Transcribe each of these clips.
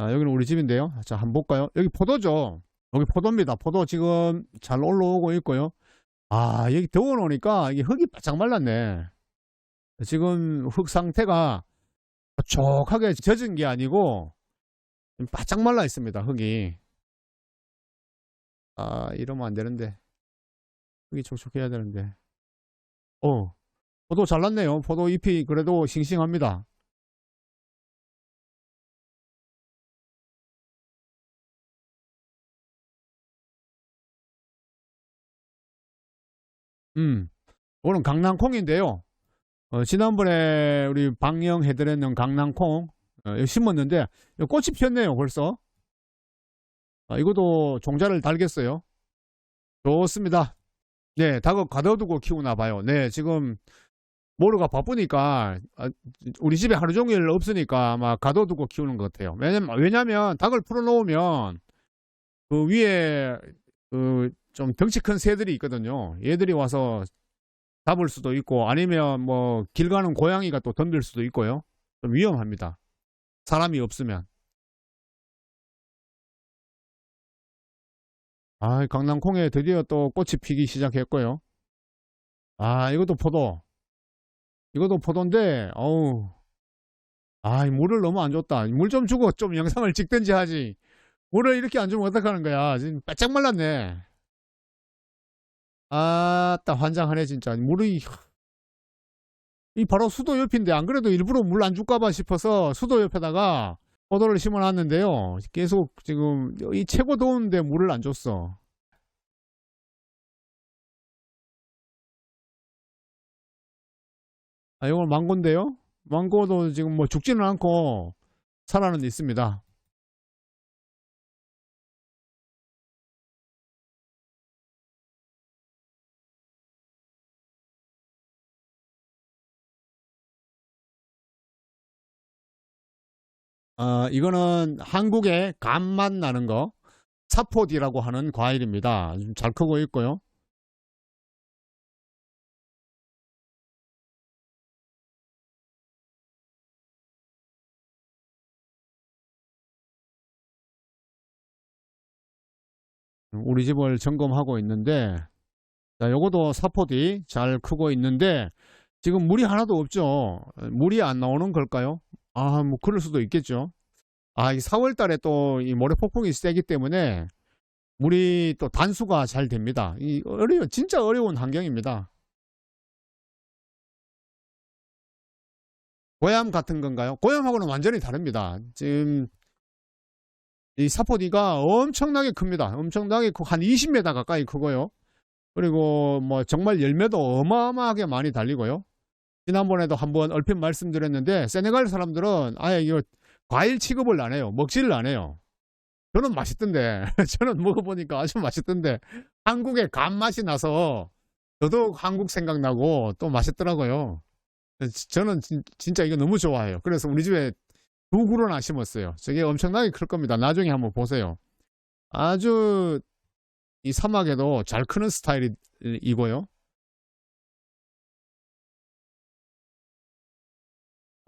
아, 여기는 우리 집인데요. 자, 한번 볼까요? 여기 포도죠. 여기 포도입니다. 포도 지금 잘 올라오고 있고요. 아, 여기 더워 놓으니까 이게 흙이 바짝 말랐네. 지금 흙 상태가 촉촉하게 젖은 게 아니고 좀 바짝 말라 있습니다. 흙이. 아, 이러면 안 되는데. 흙이 촉촉해야 되는데. 어, 포도 잘났네요. 포도 잎이 그래도 싱싱합니다. 음, 오늘 강낭콩인데요. 어, 지난번에 우리 방영해드렸는 강낭콩 어, 심었는데 꽃이 피었네요 벌써. 아, 이것도 종자를 달겠어요. 좋습니다. 네, 닭을 가둬두고 키우나 봐요. 네, 지금 모르가 바쁘니까 아, 우리 집에 하루 종일 없으니까 아마 가둬두고 키우는 것 같아요. 왜냐면 왜냐면 닭을 풀어놓으면 그 위에 그 좀 덩치 큰 새들이 있거든요. 얘들이 와서 잡을 수도 있고 아니면 뭐 길 가는 고양이가 또 덤빌 수도 있고요. 좀 위험합니다. 사람이 없으면. 아, 강낭콩에 드디어 또 꽃이 피기 시작했고요. 아, 이것도 포도. 이것도 포도인데, 어우. 아, 이 물을 너무 안 줬다. 물 좀 주고 좀 영상을 찍든지 하지. 물을 이렇게 안 주면 어떡하는 거야. 지금 바짝 말랐네. 아따, 환장하네, 진짜. 물이, 이 바로 수도 옆인데, 안 그래도 일부러 물 안 줄까봐 싶어서 수도 옆에다가 포도를 심어놨는데요. 계속 지금 이 최고 더운데 물을 안 줬어. 아, 이건 망고인데요? 망고도 지금 뭐 죽지는 않고 살아는 있습니다. 어, 이거는 한국의 감맛 나는 거, 사포디라고 하는 과일입니다. 좀잘 크고 있고요. 우리 집을 점검하고 있는데, 자, 요것도 사포디 잘 크고 있는데, 지금 물이 하나도 없죠. 물이 안 나오는 걸까요? 아, 뭐, 그럴 수도 있겠죠. 아, 이 4월 달에 또 이 모래 폭풍이 세기 때문에 물이 또 단수가 잘 됩니다. 이 어려워, 진짜 어려운 환경입니다. 고얌 같은 건가요? 고얌하고는 완전히 다릅니다. 지금 이 사포디가 엄청나게 큽니다. 엄청나게 크고 한 20m 가까이 크고요. 그리고 뭐 정말 열매도 어마어마하게 많이 달리고요. 지난번에도 한번 얼핏 말씀드렸는데 세네갈 사람들은 아예 이거 과일 취급을 안 해요. 먹지를 안 해요. 저는 맛있던데. 저는 먹어보니까 아주 맛있던데. 한국의 간 맛이 나서 더더욱 한국 생각나고 또 맛있더라고요. 저는 진, 진짜 이거 너무 좋아해요. 그래서 우리 집에 두 그루나 심었어요. 저게 엄청나게 클 겁니다. 나중에 한번 보세요. 아주 이 사막에도 잘 크는 스타일이고요.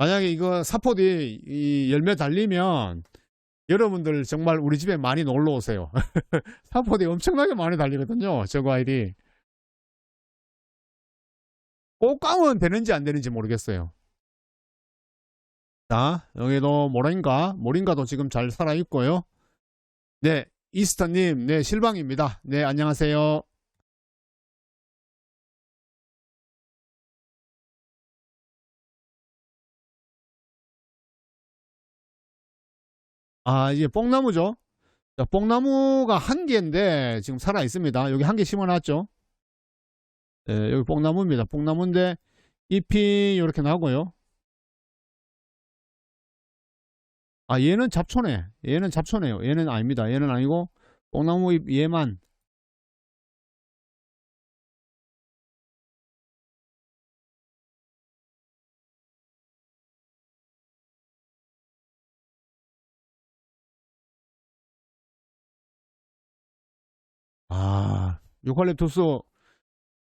만약에 이거 사포디 이 열매 달리면 여러분들 정말 우리 집에 많이 놀러 오세요. 사포디 엄청나게 많이 달리거든요. 저 과일이. 꽃감은 되는지 안 되는지 모르겠어요. 자, 여기도 모링가, 모링가도 지금 잘 살아 있고요. 네, 이스터님, 네, 실방입니다. 네, 안녕하세요. 아, 이게 뽕나무죠? 자, 뽕나무가 한 개인데 지금 살아 있습니다. 여기 한 개 심어놨죠? 네, 여기 뽕나무입니다. 뽕나무인데 잎이 이렇게 나고요. 아, 얘는 잡초네. 얘는 잡초네요. 얘는 아닙니다. 얘는 아니고 뽕나무 잎 얘만 유칼립투스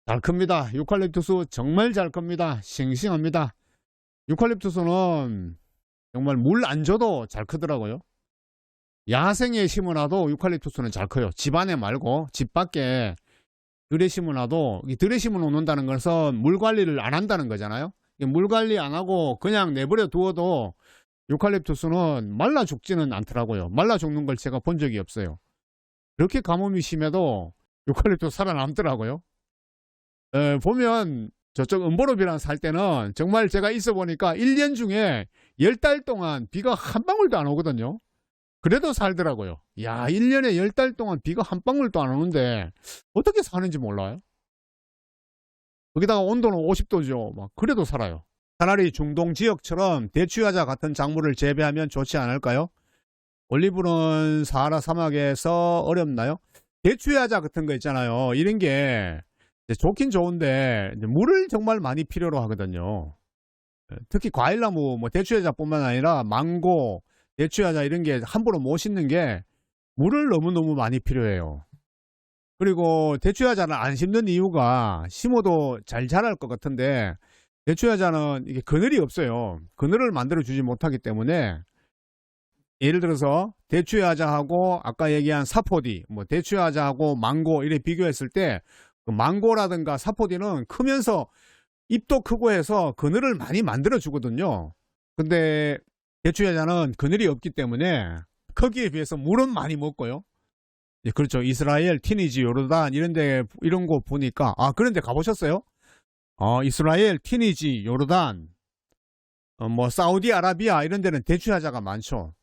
잘 큽니다. 유칼립투스 정말 잘 큽니다. 싱싱합니다. 유칼립투스는 정말 물 안 줘도 잘 크더라고요. 야생에 심어놔도 유칼립투스는 잘 커요. 집 안에 말고 집 밖에 들에 심어놔도 이 들에 심어 놓는다는 것은 물 관리를 안 한다는 거잖아요. 이물 관리 안 하고 그냥 내버려 두어도 유칼립투스는 말라 죽지는 않더라고요. 말라 죽는 걸 제가 본 적이 없어요. 그렇게 가뭄이 심해도 유칼립투스 살아남더라고요. 에, 보면 저쪽 은보로비랑 살 때는 정말 제가 있어 보니까 1년 중에 10달 동안 비가 한 방울도 안 오거든요. 그래도 살더라고요. 야, 1년에 10달 동안 비가 한 방울도 안 오는데 어떻게 사는지 몰라요. 거기다가 온도는 50도죠. 막 그래도 살아요. 차라리 중동 지역처럼 대추야자 같은 작물을 재배하면 좋지 않을까요? 올리브는 사하라 사막에서 어렵나요? 대추야자 같은 거 있잖아요. 이런 게 좋긴 좋은데 물을 정말 많이 필요로 하거든요. 예, 특히 과일나무, 뭐 대추야자뿐만 아니라 망고, 대추야자 이런 게 함부로 못 심는 게 물을 너무너무 많이 필요해요. 그리고 대추야자를 안 심는 이유가 심어도 잘 자랄 것 같은데 대추야자는 이게 그늘이 없어요. 그늘을 만들어 주지 못하기 때문에 예를 들어서 대추야자하고 아까 얘기한 사포디, 뭐 대추야자하고 망고 이래 비교했을 때그 망고라든가 사포디는 크면서 잎도 크고 해서 그늘을 많이 만들어 주거든요. 근데 대추야자는 그늘이 없기 때문에 거기에 비해서 물은 많이 먹고요. 예, 그렇죠. 이스라엘, 티니지, 요르단 이런 데 이런 곳 보니까 아 그런 데 가보셨어요? 어, 이스라엘, 티니지, 요르단 어, 뭐 사우디아라비아 이런 데는 대추야자가 많죠.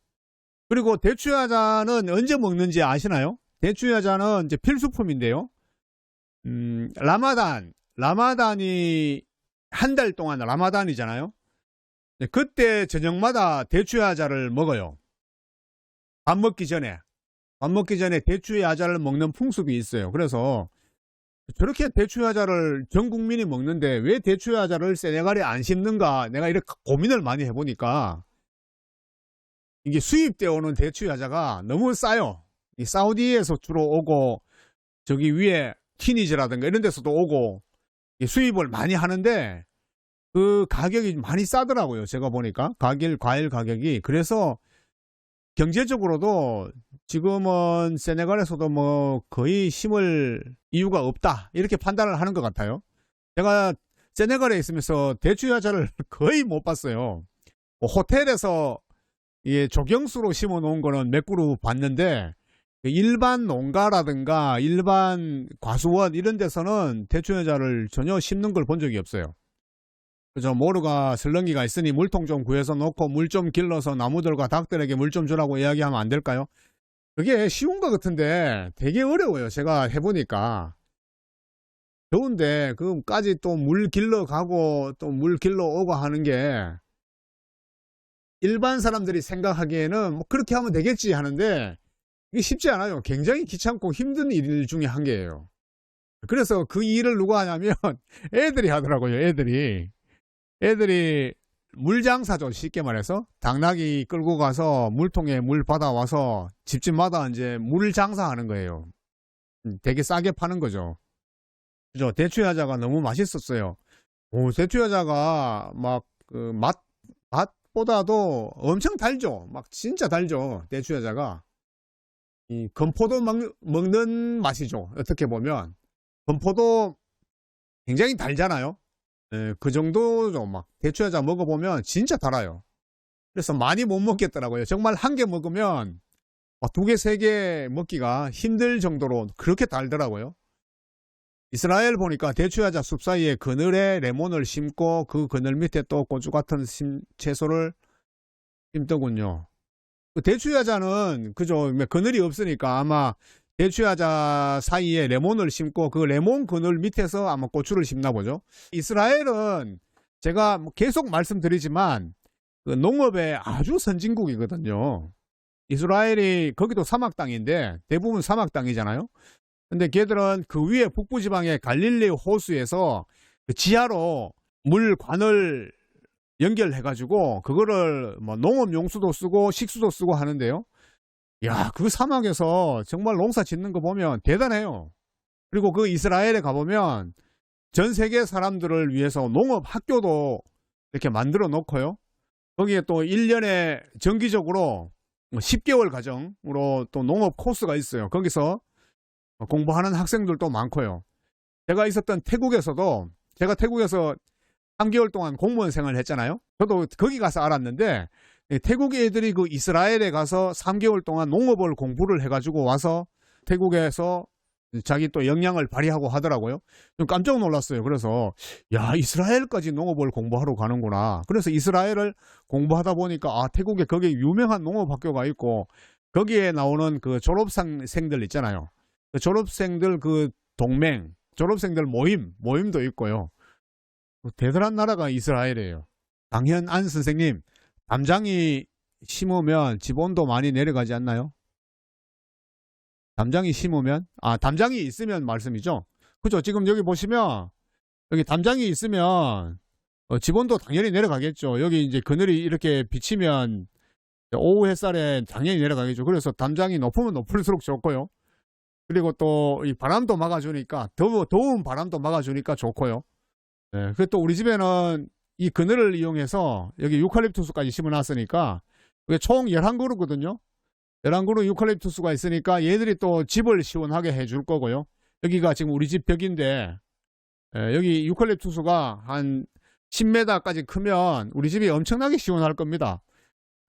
그리고 대추야자는 언제 먹는지 아시나요? 대추야자는 이제 필수품인데요. 음, 라마단, 라마단이 한 달 동안 라마단이잖아요. 네, 그때 저녁마다 대추야자를 먹어요. 밥 먹기 전에. 밥 먹기 전에 대추야자를 먹는 풍습이 있어요. 그래서 저렇게 대추야자를 전 국민이 먹는데 왜 대추야자를 세네갈에 안 심는가 내가 이렇게 고민을 많이 해보니까 이게 수입되어 오는 대추야자가 너무 싸요. 이 사우디에서 주로 오고 저기 위에 티니지라든가 이런 데서도 오고 수입을 많이 하는데 그 가격이 많이 싸더라고요. 제가 보니까 가길 과일 가격이 그래서 경제적으로도 지금은 세네갈에서도 뭐 거의 심을 이유가 없다 이렇게 판단을 하는 것 같아요. 제가 세네갈에 있으면서 대추 야자를 거의 못 봤어요. 뭐 호텔에서 예, 조경수로 심어 놓은 거는 몇 그루 봤는데 일반 농가라든가 일반 과수원 이런 데서는 대추여자를 전혀 심는 걸 본 적이 없어요. 그죠? 모루가 설렁기가 있으니 물통 좀 구해서 놓고 물 좀 길러서 나무들과 닭들에게 물 좀 주라고 이야기하면 안 될까요? 그게 쉬운 것 같은데 되게 어려워요. 제가 해보니까. 더운데 그까지 또 물 길러 가고 또 물 길러 오고 하는 게 일반 사람들이 생각하기에는 뭐 그렇게 하면 되겠지 하는데 이게 쉽지 않아요. 굉장히 귀찮고 힘든 일 중에 한 개예요. 그래서 그 일을 누가 하냐면 애들이 하더라고요. 애들이. 애들이 물장사죠. 쉽게 말해서. 당나귀 끌고 가서 물통에 물 받아와서 집집마다 이제 물 장사하는 거예요. 음, 되게 싸게 파는 거죠. 그죠. 대추야자가 너무 맛있었어요. 오, 대추야자가 막, 그, 보다도 엄청 달죠. 막 진짜 달죠. 대추야자가. 이 건포도 먹, 먹는 맛이죠. 어떻게 보면 건포도 굉장히 달잖아요. 예, 그 정도죠. 막 대추야자 먹어보면 진짜 달아요. 그래서 많이 못 먹겠더라고요. 정말 한 개 먹으면 두 개, 세 개 먹기가 힘들 정도로 그렇게 달더라고요. 이스라엘 보니까 대추야자 숲 사이에 그늘에 레몬을 심고 그 그늘 밑에 또 고추 같은 심, 채소를 심더군요. 그 대추야자는 그죠 그늘이 없으니까 아마 대추야자 사이에 레몬을 심고 그 레몬 그늘 밑에서 아마 고추를 심나 보죠. 이스라엘은 제가 뭐 계속 말씀드리지만 그 농업의 아주 선진국이거든요. 이스라엘이 거기도 사막 땅인데 대부분 사막 땅이잖아요. 근데 걔들은 그 위에 북부 지방의 갈릴리 호수에서 그 지하로 물관을 연결해가지고 그거를 뭐 농업 용수도 쓰고 식수도 쓰고 하는데요. 야, 그 사막에서 정말 농사 짓는 거 보면 대단해요. 그리고 그 이스라엘에 가보면 전 세계 사람들을 위해서 농업 학교도 이렇게 만들어 놓고요. 거기에 또 1년에 정기적으로 10개월 과정으로 또 농업 코스가 있어요. 거기서 공부하는 학생들도 많고요. 제가 있었던 태국에서도 제가 태국에서 3개월 동안 공무원 생활을 했잖아요. 저도 거기 가서 알았는데 예, 태국 애들이 그 이스라엘에 가서 3개월 동안 농업을 공부를 해가지고 와서 태국에서 자기 또 역량을 발휘하고 하더라고요. 좀 깜짝 놀랐어요. 그래서 야 이스라엘까지 농업을 공부하러 가는구나. 그래서 이스라엘을 공부하다 보니까 아 태국에 거기 유명한 농업 학교가 있고 거기에 나오는 그 졸업생들 있잖아요. 그 졸업생들 그 동맹, 졸업생들 모임, 모임도 있고요. 뭐 대단한 나라가 이스라엘이에요. 당현 안 선생님, 담장이 심으면 지본도 많이 내려가지 않나요? 담장이 심으면 아 담장이 있으면 말씀이죠. 그죠? 지금 여기 보시면 여기 담장이 있으면 어, 지본도 당연히 내려가겠죠. 여기 이제 그늘이 이렇게 비치면 오후 햇살에 당연히 내려가겠죠. 그래서 담장이 높으면 높을수록 좋고요. 그리고 또 이 바람도 막아주니까 더워 더운 바람도 막아주니까 좋고요. 네, 그또 우리 집에는 이 그늘을 이용해서 여기 유칼립투스까지 심어놨으니까 이게 총 11그루거든요. 11그루 유칼립투스가 있으니까 얘들이 또 집을 시원하게 해줄 거고요. 여기가 지금 우리 집 벽인데 예, 여기 유칼립투스가 한 10m까지 크면 우리 집이 엄청나게 시원할 겁니다.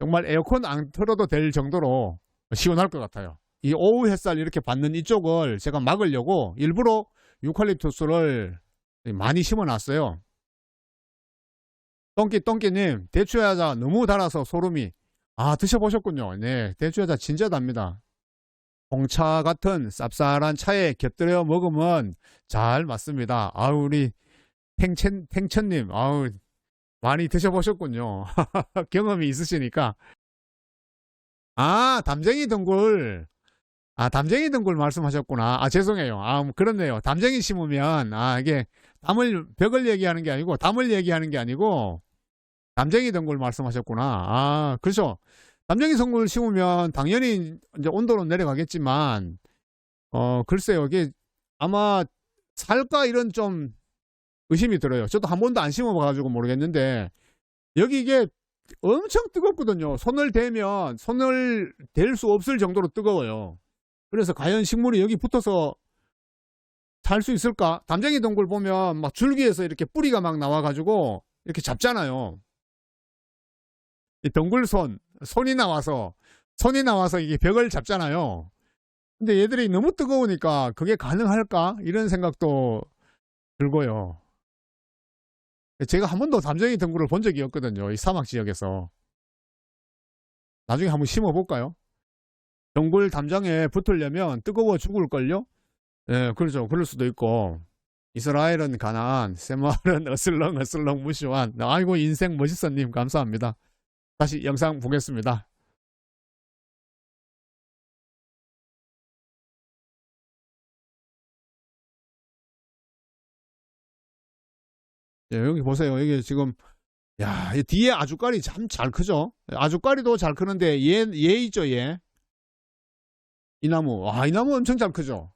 정말 에어컨 안 틀어도 될 정도로 시원할 것 같아요. 이 오후 햇살 이렇게 받는 이쪽을 제가 막으려고 일부러 유칼립투스를 많이 심어놨어요. 똥끼 똥끼님 대추야자 너무 달아서 소름이 아 드셔보셨군요. 네 대추야자 진짜 답니다. 홍차 같은 쌉쌀한 차에 곁들여 먹으면 잘 맞습니다. 아우 우리 탱천 탱천님 아우 많이 드셔보셨군요. 경험이 있으시니까 아 담쟁이 덩굴 아 담쟁이 덩굴 말씀하셨구나. 아 죄송해요. 아 그렇네요. 담쟁이 심으면 아 이게 담을 벽을 얘기하는 게 아니고 담을 얘기하는 게 아니고 담쟁이 덩굴 말씀하셨구나. 아 그렇죠. 담쟁이 덩굴 심으면 당연히 이제 온도는 내려가겠지만 어 글쎄요 이게 아마 살까 이런 좀 의심이 들어요. 저도 한 번도 안 심어봐가지고 모르겠는데 여기 이게 엄청 뜨겁거든요. 손을 대면 손을 댈 수 없을 정도로 뜨거워요. 그래서 과연 식물이 여기 붙어서 살 수 있을까? 담쟁이 덩굴 보면 막 줄기에서 이렇게 뿌리가 막 나와가지고 이렇게 잡잖아요. 이 덩굴손, 손이 나와서, 손이 나와서 이게 벽을 잡잖아요. 근데 얘들이 너무 뜨거우니까 그게 가능할까? 이런 생각도 들고요. 제가 한 번도 담쟁이 덩굴을 본 적이 없거든요. 이 사막 지역에서. 나중에 한번 심어볼까요? 덩굴 담장에 붙으려면 뜨거워 죽을걸요? 예, 그렇죠. 그럴 수도 있고. 이스라엘은 가난한, 세마을은 어슬렁 어슬렁 무시한. 아이고 인생 멋있어님 감사합니다. 다시 영상 보겠습니다. 예, 여기 보세요. 여기 지금 야, 이 뒤에 아주까리 참 잘 크죠? 아주까리도 잘 크는데 얘, 얘 있죠, 얘. 이 나무. 와, 이 나무 엄청 잘 크죠?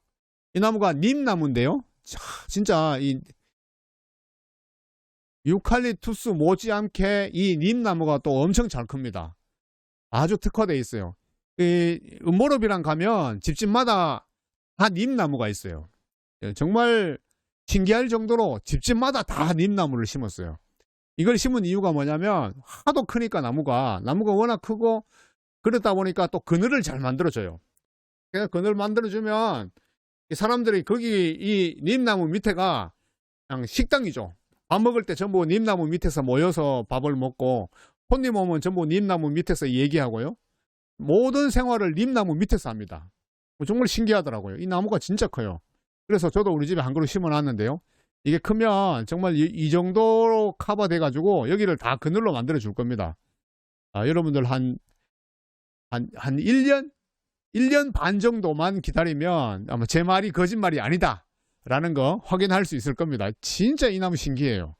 이 나무가 님나무인데요. 자, 진짜 이 유칼립투스 못지않게 이 님나무가 또 엄청 잘 큽니다. 아주 특화되어 있어요. 이 음모롭이랑 가면 집집마다 다 님나무가 있어요. 예, 정말 신기할 정도로 집집마다 다 님나무를 심었어요. 이걸 심은 이유가 뭐냐면 하도 크니까 나무가 나무가 워낙 크고 그러다 보니까 또 그늘을 잘 만들어줘요. 그래서 그늘 만들어주면 이 사람들이 거기 이 님나무 밑에가 그냥 식당이죠. 밥 먹을 때 전부 님나무 밑에서 모여서 밥을 먹고 손님 오면 전부 님나무 밑에서 얘기하고요. 모든 생활을 님나무 밑에서 합니다. 뭐 정말 신기하더라고요. 이 나무가 진짜 커요. 그래서 저도 우리 집에 한 그루 심어놨는데요. 이게 크면 정말 이, 이 정도로 커버돼 가지고 여기를 다 그늘로 만들어 줄 겁니다. 아, 여러분들 한, 한, 한 1년? 1년 반 정도만 기다리면 아마 제 말이 거짓말이 아니다. 라는 거 확인할 수 있을 겁니다. 진짜 이 나무 신기해요.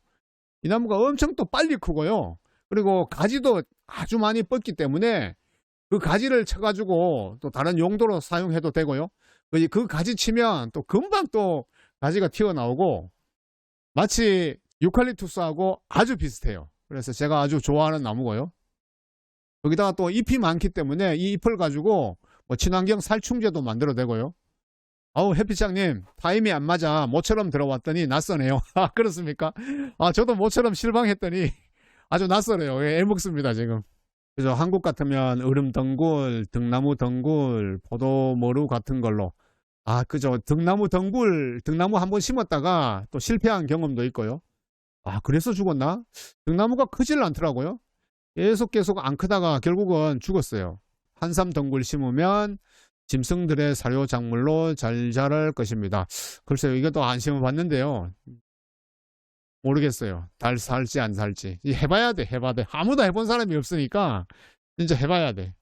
이 나무가 엄청 또 빨리 크고요. 그리고 가지도 아주 많이 뻗기 때문에 그 가지를 쳐가지고 또 다른 용도로 사용해도 되고요. 그- 그 가지 치면 또 금방 또 가지가 튀어나오고 마치 유칼립투스하고 아주 비슷해요. 그래서 제가 아주 좋아하는 나무고요. 거기다가 또 잎이 많기 때문에 이 잎을 가지고 뭐 친환경 살충제도 만들어내고요. 아우 햇빛장님 타임이 안 맞아 모처럼 들어왔더니 낯서네요. 아 그렇습니까? 아 저도 모처럼 실망했더니 아주 낯설어요. 예, 애먹습니다 지금. 그래서 한국 같으면 얼음 덩굴, 등나무 덩굴, 포도 머루 같은 걸로 아 그죠 등나무 덩굴, 등나무 한번 심었다가 또 실패한 경험도 있고요. 아 그래서 죽었나? 등나무가 크질 않더라고요. 계속 계속 안 크다가 결국은 죽었어요. 한삼 덩굴 심으면 짐승들의 사료 작물로 잘 자랄 것입니다. 글쎄요, 이것도 안 심어봤는데요. 모르겠어요. 달 살지 안 살지. 이 해봐야 돼, 해봐야 돼. 아무도 해본 사람이 없으니까 진짜 해봐야 돼.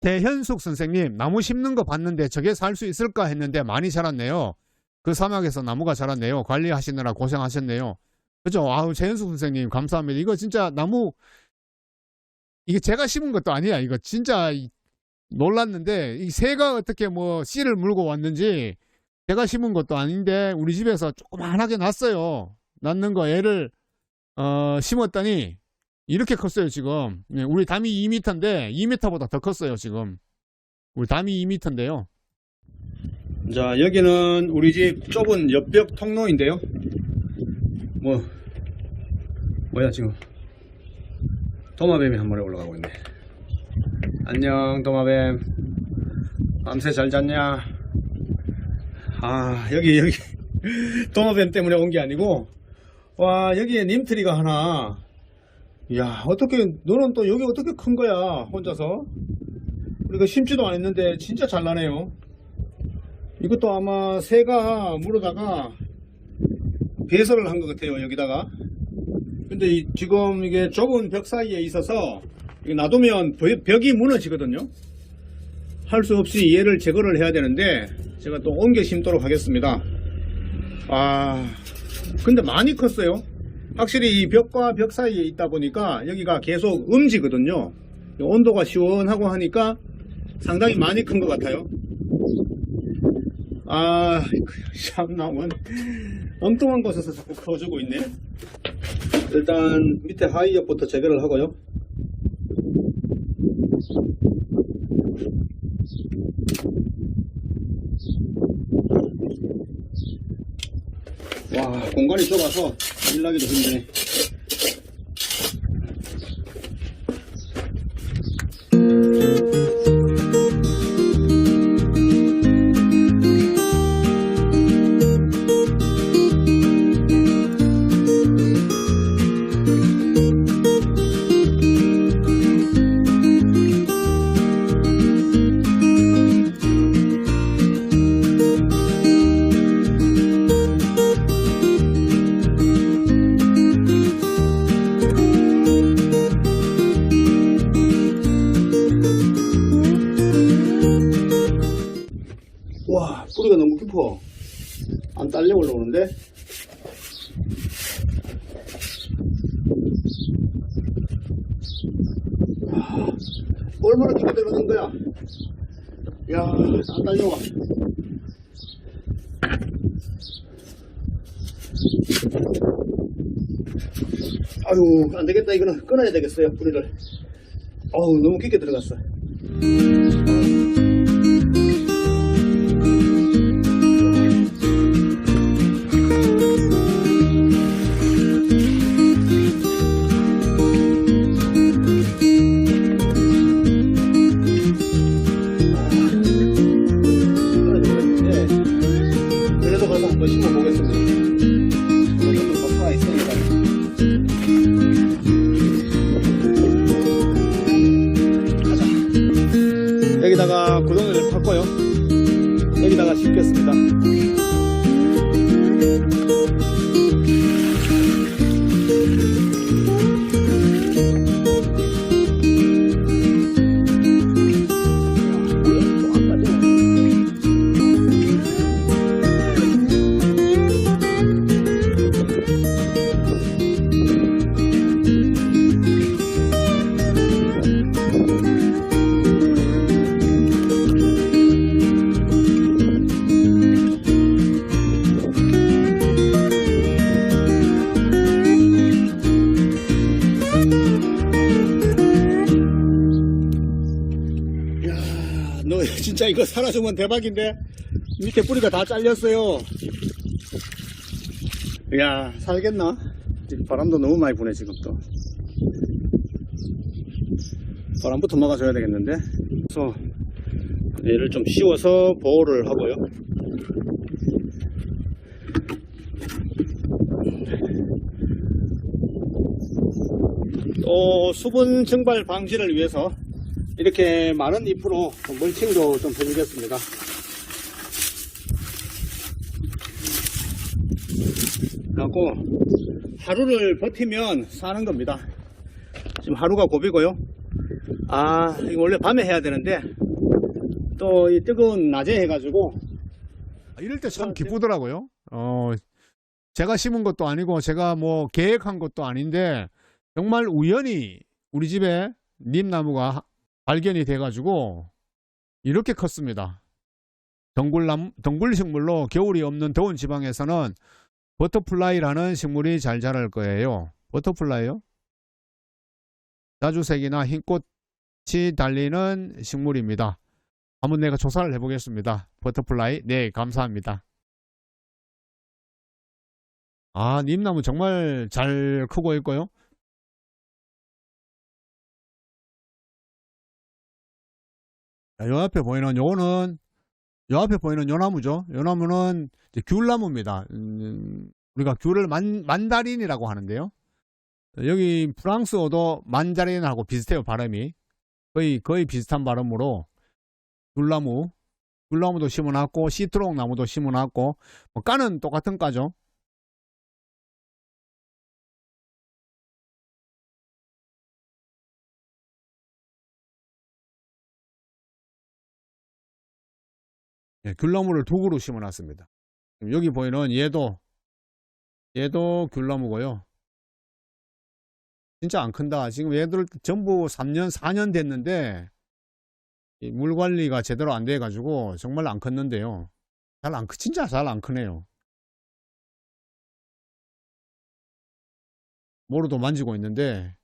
대현숙 선생님, 나무 심는 거 봤는데 저게 살 수 있을까 했는데 많이 자랐네요. 그 사막에서 나무가 자랐네요. 관리하시느라 고생하셨네요. 그죠? 아우, 재현숙 선생님, 감사합니다. 이거 진짜 나무, 이게 제가 심은 것도 아니야. 이거 진짜 이- 놀랐는데, 이 새가 어떻게 뭐 씨를 물고 왔는지 제가 심은 것도 아닌데, 우리 집에서 조그만하게 났어요. 낳는 거 애를, 어, 심었더니, 이렇게 컸어요, 지금. 네, 우리 담이 2m인데, 2m보다 더 컸어요, 지금. 우리 담이 2m인데요. 자, 여기는 우리 집 좁은 옆벽 통로인데요. 뭐, 뭐야, 지금. 도마뱀이 한 마리 올라가고 있네. 안녕, 도마뱀. 밤새 잘 잤냐? 아, 여기, 여기. 도마뱀 때문에 온 게 아니고, 와, 여기에 님트리가 하나. 야, 어떻게, 너는 또 여기 어떻게 큰 거야, 혼자서? 우리가 심지도 안 했는데, 진짜 잘 나네요. 이것도 아마 새가 물어다가 배설을 한 것 같아요 여기다가 근데 이- 지금 이게 좁은 벽 사이에 있어서 놔두면 벽- 벽이 무너지거든요 할 수 없이 얘를 제거를 해야 되는데 제가 또 옮겨 심도록 하겠습니다 아 근데 많이 컸어요 확실히 이 벽과 벽 사이에 있다 보니까 여기가 계속 음지거든요 온도가 시원하고 하니까 상당히 많이 큰 것 같아요 아, 참나, 원. 엉뚱한 곳에서 자꾸 커주고 있네. 일단 밑에 하이업부터 제거를 하고요. 와, 공간이 좁아서 일하기도 힘드네. 안 딸려 올라오는데? 아, 얼마나 깊게 들어가는 거야? 야, 안 딸려와. 아유, 안 되겠다. 이거는 끊어야 되겠어요, 뿌리를. 어우, 너무 깊게 들어갔어. 이거 사라지면 대박인데 밑에 뿌리가 다 잘렸어요. 야 살겠나? 바람도 너무 많이 부네 지금 또. 바람부터 막아줘야 되겠는데? 그래서 얘를 좀 씌워서 보호를 하고요. 또 수분 증발 방지를 위해서 이렇게 마른 잎으로 멀칭도 좀 해주겠습니다. 하고 하루를 버티면 사는 겁니다. 지금 하루가 고비고요. 아 이거 원래 밤에 해야 되는데 또 이 뜨거운 낮에 해가지고 이럴 때참 아, 기쁘더라고요. 어, 제가 심은 것도 아니고 제가 뭐 계획한 것도 아닌데 정말 우연히 우리 집에 님 나무가 발견이 돼가지고 이렇게 컸습니다. 덩굴나무, 덩굴 식물로 겨울이 없는 더운 지방에서는 버터플라이라는 식물이 잘 자랄 거예요. 버터플라이요? 자주색이나 흰꽃이 달리는 식물입니다. 한번 내가 조사를 해보겠습니다. 버터플라이. 네, 감사합니다. 아, 님나무 정말 잘 크고 있고요. 자, 요 앞에 보이는 요거는 요 앞에 보이는 요 나무죠. 요 나무는 귤나무입니다. 음, 우리가 귤을 만, 만다린이라고 하는데요. 여기 프랑스어도 만다린하고 비슷해요, 발음이. 거의, 거의 비슷한 발음으로 귤나무, 귤나무도 심어놨고, 시트롱 나무도 심어놨고, 뭐 까는 똑같은 까죠. 예, 귤나무를 두 그루 심어놨습니다. 여기 보이는 얘도, 얘도 귤나무고요. 진짜 안 큰다. 지금 얘들 전부 3년, 4년 됐는데, 이물 관리가 제대로 안 돼가지고 정말 안 컸는데요. 잘 안 크, 진짜 잘 안 크네요. 모로도 만지고 있는데